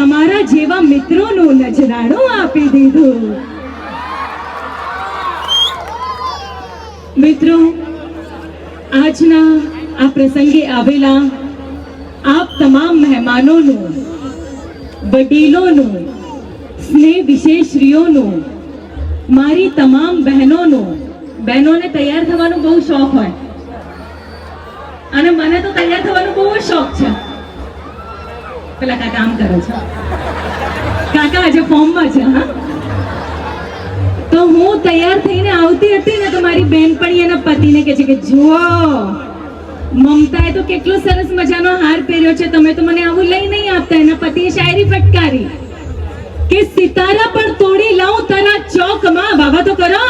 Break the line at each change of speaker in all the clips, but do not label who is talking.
તમારા જેવા મિત્રોનું નજરાણો આપી દીધું. મિત્રો, આજના આ પ્રસંગે આવેલા આપ તમામ મહેમાનોનું, વડીલોનું સ્નેહ વિશેષરીઓનું મારી તમામ બહેનોનું, બહેનોને તૈયાર થવાનો બહુ શોખ હોય. અને મને તો તૈયાર થવાનો બહુ શોખ છે. પેલા કાકા આમ કરે છે. કાકા આજે ફોર્મમાં છે, હા? તો હું તૈયાર થઈને આવતી હતી ને તો મારી બહેનપણી એના પતિને કહે છે કે, જુઓ, મમતાએ તો કેટલો સરસ મજાનો હાર પહેર્યો છે. તમે તો મને આવું લઈ નહીં આપતા. એના પતિએ શાયરી ફટકારી કે, સિતારા પણ તોડી લઉં, તારા ચોકમાં બાબા તો કરો.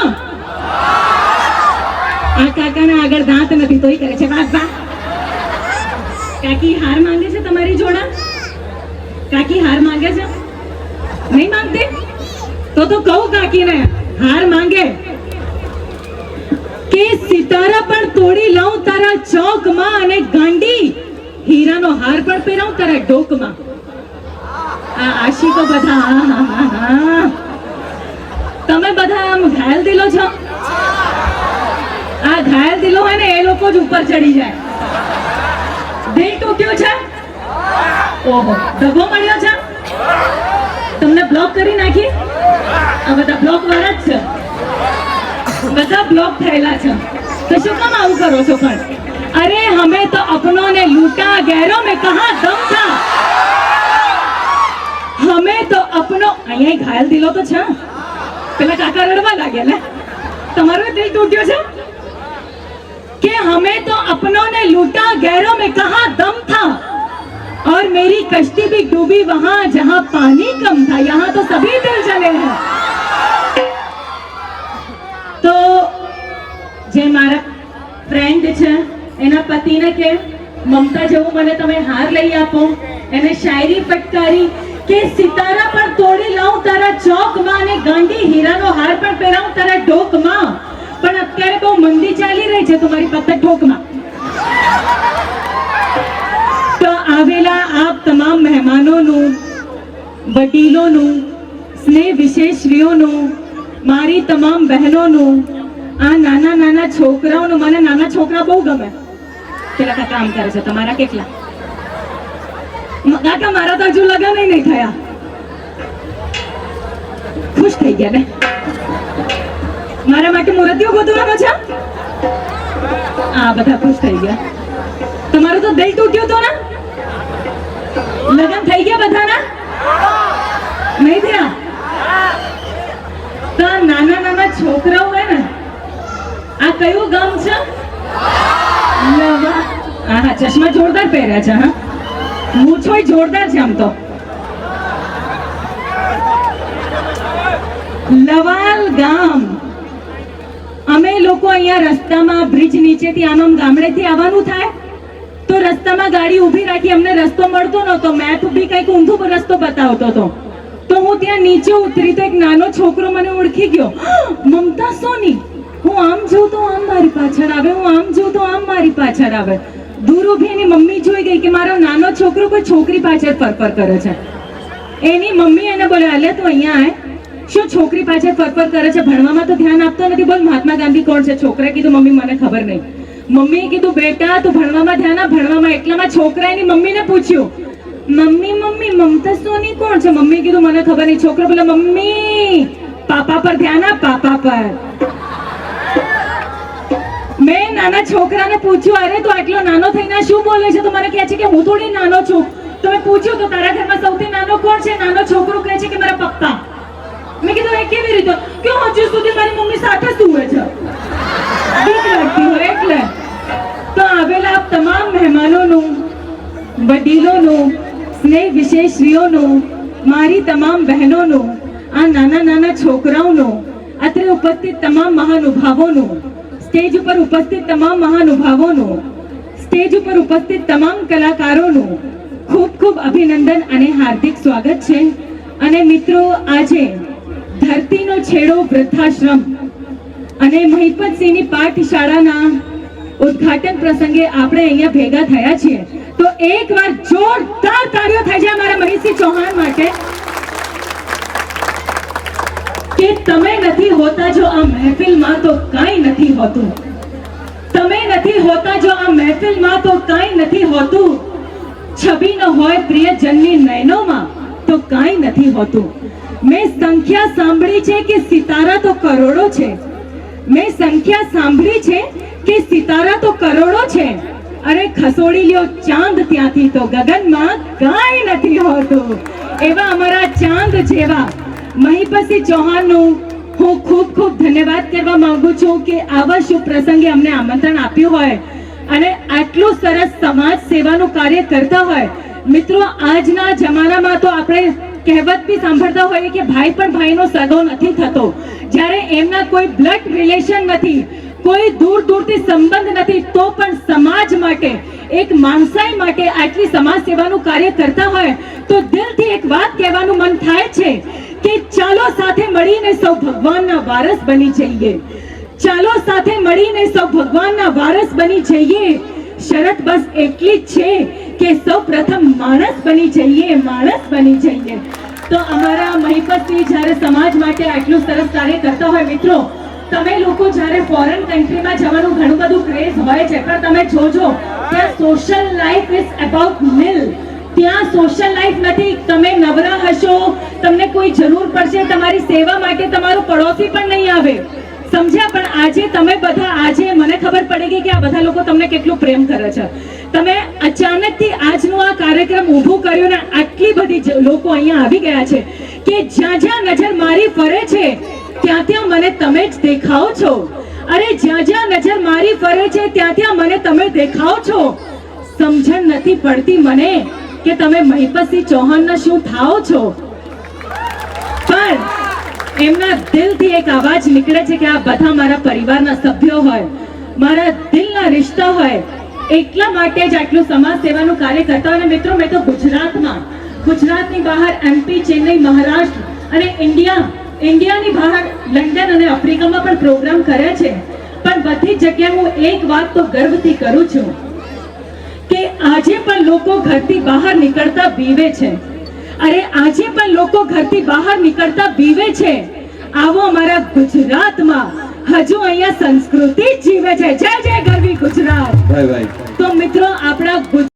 આ કાકાના આગળ દાંત નથી, તોય કરે છે. વાહ. કાકી હાર માંગે છે તમારી જોડા? કાકી હાર માંગે છે? નહીં માંગતી? તો તો કહું કાકીને, હાર માંગે. કે સિતારા પણ તોડી લઉં તારા ચોકમાં અને ગાંડી? હીરાનો હાર પણ પહેરાવું તારા ડોકમાં આ આશિકો બધા, હા હા હા તમે બધા આમ ઘાયલ દિલો છો? આ ઘાયલ દિલો હોય ને એ લોકો જ ઉપર ચડી જાય. દિલ તૂટ્યું છે? ઓહો દગો મળ્યો છે? તમને બ્લોક કરી નાખી? આ બધા બ્લોક વાળા જ છે. બધા બ્લોક થયેલા છે. તો શું કામ આવું કરો છો પણ? અરે હમે તો અપનો ને લૂટા ગેરો, મેં કહા દમ થા. હમે તો અપનો, અહીંયા ઘાયલ દિલો તો છે. પેલા કાકા રડવા લાગ્યા ને તમારો દિલ તૂટ્યો છે? કે હમે તો અપનો ને લૂટા ગેરો, મેં કહા દમ થા. और मेरी कश्ती भी डूबी वहां जहां पानी कम था यहाँ तो सभी दिल जले हैं તો જે મારા ફ્રેન્ડ છે એના પતિને કે મમતા જેવું મને તમે હાર લઈ આપો એને શાયરી ફટકારી કે સિતારા પણ તોડી લાવું તારા ચોકમાં અને ગાંડી હીરાનો હાર પણ પહેરાવું તારા ડોકમાં પણ અત્યારે બહુ મંદી ચાલી રહી છે તમારી પત્તર ઠોકમાં તો આવેલા આપ તમામ મહેમાનોનું વડીલોનું સ્નેહ વિશેષવીઓનું મારી તમામ બહેનોનું, આ નાના નાના છોકરાઓનું મને નાના છોકરા બહુ ગમે. પેલા કાકા કામ કરે છે તમારા કેટલા? કાકા મારા તો હજુ લગન નહીં થયા. ખુશ થઈ ગયા ને? મારા માટે મૂર્તિઓ ગોતવાનો છે? આ બધા ખુશ થઈ ગયા. તમારું તો દિલ તૂટ્યું તો ને? લગન થઈ ગયા બધાના? નહીં થયા? તો નાના નાના છોકરાઓ હોય ને, આ કયું ગામ છે? હા ચશ્મા જોરદાર પહેર્યા છે, હા. મૂછોય જોરદાર છે આમ તો. લવાલ ગામ. અમે લોકો અહીંયા રસ્તામાં બ્રિજ નીચેથી આમ આમ ગામડેથી આવવાનું થાય? તો રસ્તામાં ગાડી ઊભી રાખી અમને રસ્તો મળતો નહોતો. મેપ બી કંઈક ઊંધો રસ્તો બતાવતો હતો. તો હું ત્યાં નીચે ઉતરી તો એક નાનો છોકરો મને ઓળખી ગયો. મમતા સોની, હું આમ જોઉં તો આમ મારી પાછળ આવે, હું આમ જોઉં તો આમ મારી પાછળ આવે. દૂર ઊભી એની મમ્મી જોઈ ગઈ કે મારો નાનો છોકરો કોઈ છોકરી પાછળ ફરફર કરે છે. એની મમ્મી એને બોલે, અલે, તું અહીંયા આય. શું છોકરી પાછળ ફરફર કરે છે? ભણવામાં તો ધ્યાન આપતો નથી. બોલ, મહાત્મા ગાંધી કોણ છે? છોકરા કીધું, મમ્મી, મને ખબર નહીં. મમ્મીએ કીધું, બેટા, તું ભણવામાં ધ્યાન આપ, ભણવામાં. એટલામાં છોકરા એની મમ્મીને પૂછ્યું, મમ્મી મમ્મી મમતા સોની કોણ છે? મમ્મી કીધું, મને ખબર નહીં. છોકરો બોલે, મમ્મી, પાપા પર ધ્યાન આપ, પાપા પર. મેં નાના છોકરાને પૂછ્યું, અરે, તું આટલો નાનો થઈને શું બોલે છે? તો મને કહે છે કે, હું થોડી નાનો છું. તો મેં પૂછ્યું, તો તારા ઘરમાં સૌથી નાનો કોણ છે? નાનો છોકરો કહે છે કે, મારા પપ્પા. મેં કીધું, એ કેવી રીતે? કે હજુ સુધી મારી મમ્મી સાથે સુવે છે? બીક લાગતી એટલે. તો આવેલા આપ તમામ મહેમાનોનું, વડીલોનું સ્નેહ વિશેષરીઓનું મારી તમામ બહેનોનું, આ નાના નાના છોકરાઓનું, અત્રે ઉપસ્થિત તમામ મહાનુભાવોનું, સ્ટેજ ઉપર ઉપસ્થિત તમામ મહાનુભાવોનું, સ્ટેજ ઉપર ઉપસ્થિત તમામ કલાકારોનું ખૂબ ખૂબ અભિનંદન અને હાર્દિક સ્વાગત છે. અને મિત્રો, આજે ધરતીનો છેડો વૃદ્ધાશ્રમ અને મહિપતસિંહની પાઠશાળાના ઉદ્ઘાટન પ્રસંગે આપણે અહીંયા ભેગા થયા છીએ. તો એકવાર જોરદાર તાળીઓ થઈ જાય મારા મહેશસિંહ ચૌહાણ માટે. કે તમે નથી હોતા જો આ મહેફિલમાં તો કાંઈ નથી હોતું. તમે નથી હોતા જો આ મહેફિલમાં તો કાંઈ નથી હોતું. છબી ન હોય પ્રિયજનની નયનોમાં તો કાંઈ નથી હોતું. મેં સંખ્યા સાંભળી છે કે સિતારા તો કરોડો છે. મેં સંખ્યા સાંભળી છે કે સિતારા તો કરોડો છે. અરે ખસોડી લ્યો, ચાંદ ત્યાંથી તો ગગનમાં કાંઈ નથી હોતું. એવા અમારા ચાંદ જેવા. મહીપસી ચૌહાણનું હું ખૂબ ખૂબ ધન્યવાદ કરવા માંગુ છું કે આવા શુભ પ્રસંગે અમને આમંત્રણ આપ્યું હોય અને આટલું સરસ સમાજ સેવાનું કાર્ય કરતા હોય. મિત્રો, આજના જમાનામાં તો આપણે કહેવત બી સાંભળતા હોઈએ કે ભાઈ પણ ભાઈનો સગો નથી થતો. જ્યારે એમના કોઈ બ્લડ રિલેશન નથી, કોઈ દૂર દૂરથી સંબંધ નથી, તો પણ સમાજ માટે, એક માણસાઈ માટે આટલી સમાજ સેવાનું કાર્ય કરતા હોય, તો દિલથી એક વાત કહેવાનું મન થાય છે કે ચાલો સાથે મળીને સૌ ભગવાનના વારસ બની જઈએ. ચાલો સાથે મળીને સૌ ભગવાનના વારસ બની જઈએ. શરત બસ એટલી જ છે કે સૌ પ્રથમ માણસ બની જઈએ, માણસ બની જઈએ. તો અમારા મહિપતસિંહ જ્યારે સમાજ માટે આટલું સરસ કાર્ય કરતા હોય, મિત્રો, તમે લોકો જ્યારે ફોરેન કન્ટ્રીમાં જવાનું ઘણું બધું ક્રેઝ હોય છે, પણ તમે જોજો, ત્યાં સોશિયલ લાઈફ ઇઝ અબાઉટ મિલ ત્યાં સોશિયલ લાઈફ નથી. તમે નવરા હશો, તમને કોઈ જરૂર પડશે, તમારી સેવા માટે તમારો પડોશી પણ નહીં આવે. સમજ્યા? પણ આજે તમે બધા, આજે મને ખબર પડી ગઈ કે આ બધા લોકો તમને કેટલું પ્રેમ કરે છે. તમે અચાનકથી આજનો આ કાર્યક્રમ ઊભું કર્યો ને આટલી બધી લોકો અહીંયા આવી ગયા છે કે જ્યાં જ્યાં નજર મારી ફરે છે, ત્યાં ત્યાં મને તમે જ દેખાઓ છો. અરે જ્યાં જ્યાં નજર મારી ફરે છે, ત્યાં ત્યાં મને તમે દેખાઓ છો. સમજણ નથી પડતી મને કે તમે મહિપતસિંહ ચૌહાણના શું થાઓ છો. પણ એમના દિલથી એક અવાજ નીકળે છે કે આ બધા મારા પરિવારના સભ્યો હોય, મારા દિલના રિશ્તા હોય એટલા માટે જ આટલું સમાજ સેવાનું કાર્ય કરતા અને મિત્રો, મેં તો ગુજરાતમાં, ગુજરાતની બહાર એમપી ચેન્નઈ મહારાષ્ટ્ર અને ઇન્ડિયા ઇન્ડિયાની બહાર લંડન અને આફ્રિકામાં પણ પ્રોગ્રામ કર્યા છે. પણ બધી જગ્યાએ હું એક વાત તો ગર્વથી કરું છું કે આજે પણ લોકો ઘરથી બહાર નીકળતા બીવે છે. અરે, આજે પણ લોકો ઘરથી બહાર નીકળતા બીવે છે. આવો અમારા ગુજરાતમાં હજુ અહીંયા સંસ્કૃતિ જીવે છે. જય જય ગરવી ગુજરાત. તો મિત્રો આપણા